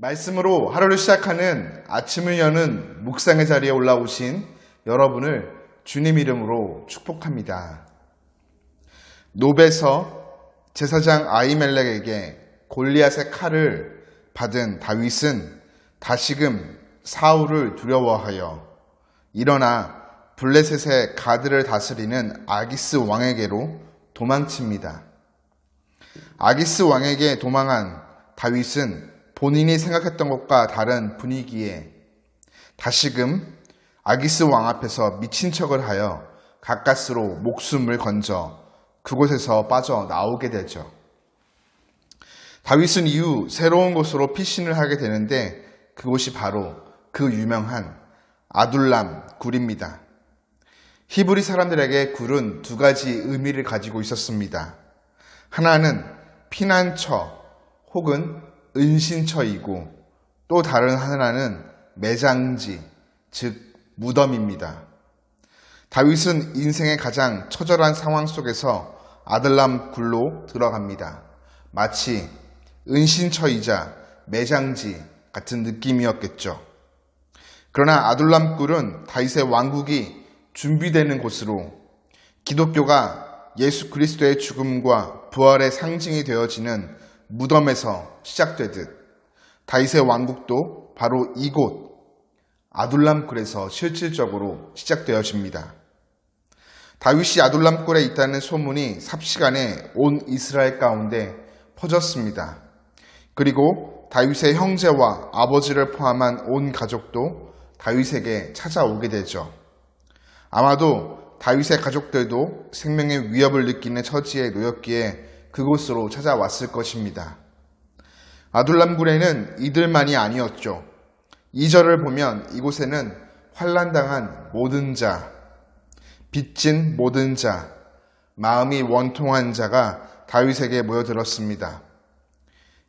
말씀으로 하루를 시작하는 아침을 여는 묵상의 자리에 올라오신 여러분을 주님 이름으로 축복합니다. 노베서 제사장 아이멜렉에게 골리앗의 칼을 받은 다윗은 다시금 사울을 두려워하여 일어나 블레셋의 가드를 다스리는 아기스 왕에게로 도망칩니다. 아기스 왕에게 도망한 다윗은 본인이 생각했던 것과 다른 분위기에 다시금 아기스 왕 앞에서 미친 척을 하여 가까스로 목숨을 건져 그곳에서 빠져 나오게 되죠. 다윗은 이후 새로운 곳으로 피신을 하게 되는데 그곳이 바로 그 유명한 아둘람 굴입니다. 히브리 사람들에게 굴은 두 가지 의미를 가지고 있었습니다. 하나는 피난처 혹은 은신처이고 또 다른 하나는 매장지, 즉 무덤입니다. 다윗은 인생의 가장 처절한 상황 속에서 아들람 굴로 들어갑니다. 마치 은신처이자 매장지 같은 느낌이었겠죠. 그러나 아둘람 굴은 다윗의 왕국이 준비되는 곳으로 기독교가 예수 그리스도의 죽음과 부활의 상징이 되어지는 무덤에서 시작되듯 다윗의 왕국도 바로 이곳 아둘람굴에서 실질적으로 시작되어집니다. 다윗이 아둘람굴에 있다는 소문이 삽시간에 온 이스라엘 가운데 퍼졌습니다. 그리고 다윗의 형제와 아버지를 포함한 온 가족도 다윗에게 찾아오게 되죠. 아마도 다윗의 가족들도 생명의 위협을 느끼는 처지에 놓였기에 그곳으로 찾아왔을 것입니다. 아둘람 굴에는 이들만이 아니었죠. 2절을 보면 이곳에는 환란당한 모든 자, 빚진 모든 자, 마음이 원통한 자가 다윗에게 모여들었습니다.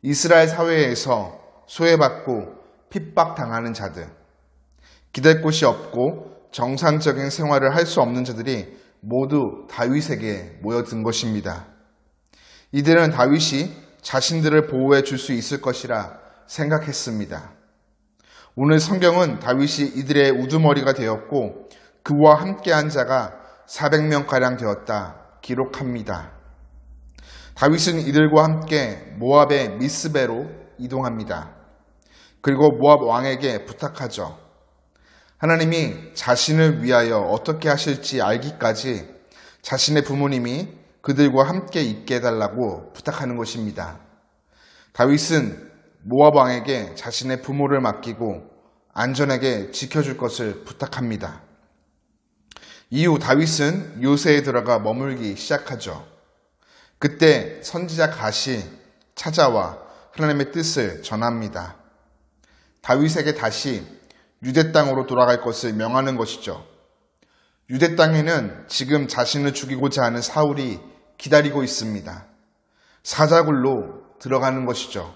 이스라엘 사회에서 소외받고 핍박당하는 자들, 기댈 곳이 없고 정상적인 생활을 할 수 없는 자들이 모두 다윗에게 모여든 것입니다. 이들은 다윗이 자신들을 보호해 줄 수 있을 것이라 생각했습니다. 오늘 성경은 다윗이 이들의 우두머리가 되었고 그와 함께한 자가 400명가량 되었다 기록합니다. 다윗은 이들과 함께 모압의 미스베로 이동합니다. 그리고 모압 왕에게 부탁하죠. 하나님이 자신을 위하여 어떻게 하실지 알기까지 자신의 부모님이 그들과 함께 있게 해달라고 부탁하는 것입니다. 다윗은 모압 왕에게 자신의 부모를 맡기고 안전하게 지켜줄 것을 부탁합니다. 이후 다윗은 요새에 들어가 머물기 시작하죠. 그때 선지자 가시 찾아와 하나님의 뜻을 전합니다. 다윗에게 다시 유대 땅으로 돌아갈 것을 명하는 것이죠. 유대 땅에는 지금 자신을 죽이고자 하는 사울이 기다리고 있습니다. 사자굴로 들어가는 것이죠.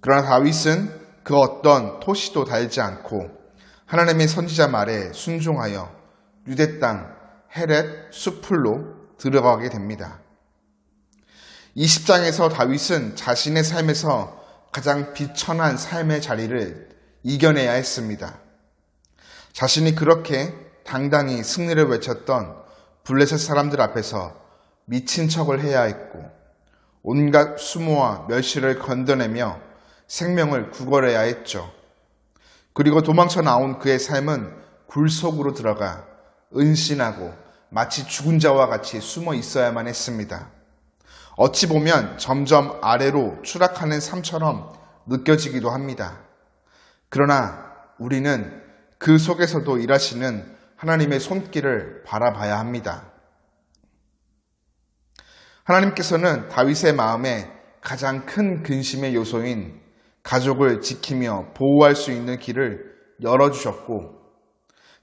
그러나 다윗은 그 어떤 토시도 달지 않고 하나님의 선지자 말에 순종하여 유대 땅 헤렛 수풀로 들어가게 됩니다. 20장에서 다윗은 자신의 삶에서 가장 비천한 삶의 자리를 이겨내야 했습니다. 자신이 그렇게 당당히 승리를 외쳤던 블레셋 사람들 앞에서 미친 척을 해야 했고 온갖 수모와 멸시를 건져내며 생명을 구걸해야 했죠. 그리고 도망쳐 나온 그의 삶은 굴 속으로 들어가 은신하고 마치 죽은 자와 같이 숨어 있어야만 했습니다. 어찌 보면 점점 아래로 추락하는 삶처럼 느껴지기도 합니다. 그러나 우리는 그 속에서도 일하시는 하나님의 손길을 바라봐야 합니다. 하나님께서는 다윗의 마음에 가장 큰 근심의 요소인 가족을 지키며 보호할 수 있는 길을 열어주셨고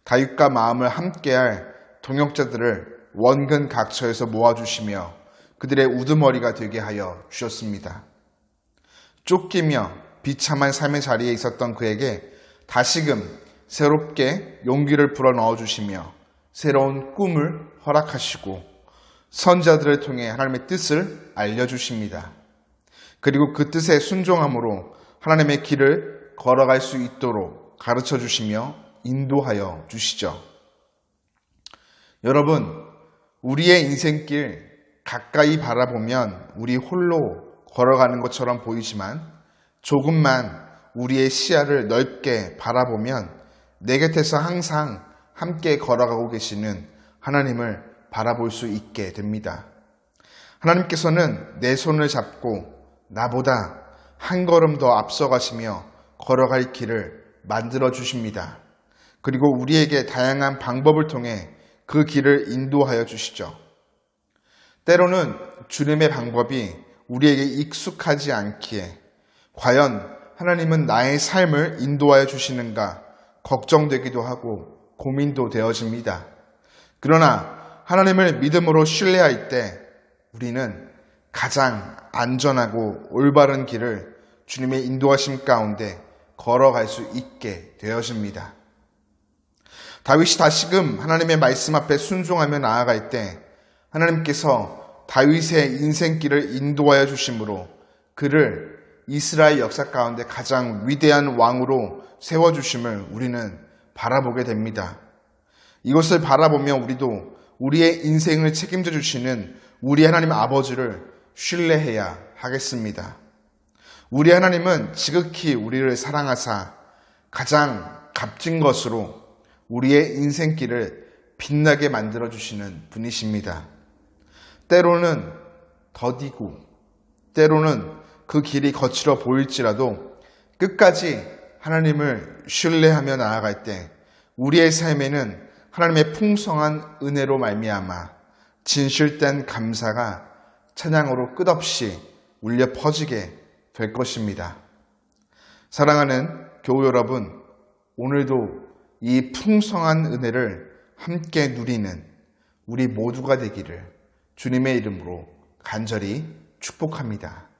다윗과 마음을 함께할 동역자들을 원근 각처에서 모아주시며 그들의 우두머리가 되게 하여 주셨습니다. 쫓기며 비참한 삶의 자리에 있었던 그에게 다시금 새롭게 용기를 불어 넣어 주시며 새로운 꿈을 허락하시고 선자들을 통해 하나님의 뜻을 알려주십니다. 그리고 그 뜻에 순종함으로 하나님의 길을 걸어갈 수 있도록 가르쳐 주시며 인도하여 주시죠. 여러분, 우리의 인생길 가까이 바라보면 우리 홀로 걸어가는 것처럼 보이지만 조금만 우리의 시야를 넓게 바라보면 내 곁에서 항상 함께 걸어가고 계시는 하나님을 바라볼 수 있게 됩니다. 하나님께서는 내 손을 잡고 나보다 한 걸음 더 앞서가시며 걸어갈 길을 만들어 주십니다. 그리고 우리에게 다양한 방법을 통해 그 길을 인도하여 주시죠. 때로는 주님의 방법이 우리에게 익숙하지 않기에 과연 하나님은 나의 삶을 인도하여 주시는가 걱정되기도 하고 고민도 되어집니다. 그러나 하나님을 믿음으로 신뢰할 때 우리는 가장 안전하고 올바른 길을 주님의 인도하심 가운데 걸어갈 수 있게 되어집니다. 다윗이 다시금 하나님의 말씀 앞에 순종하며 나아갈 때 하나님께서 다윗의 인생길을 인도하여 주심으로 그를 이스라엘 역사 가운데 가장 위대한 왕으로 세워주심을 우리는 바라보게 됩니다. 이것을 바라보며 우리도 우리의 인생을 책임져 주시는 우리 하나님 아버지를 신뢰해야 하겠습니다. 우리 하나님은 지극히 우리를 사랑하사 가장 값진 것으로 우리의 인생길을 빛나게 만들어 주시는 분이십니다. 때로는 더디고 때로는 그 길이 거칠어 보일지라도 끝까지 하나님을 신뢰하며 나아갈 때 우리의 삶에는 하나님의 풍성한 은혜로 말미암아 진실된 감사가 찬양으로 끝없이 울려 퍼지게 될 것입니다. 사랑하는 교우 여러분, 오늘도 이 풍성한 은혜를 함께 누리는 우리 모두가 되기를 주님의 이름으로 간절히 축복합니다.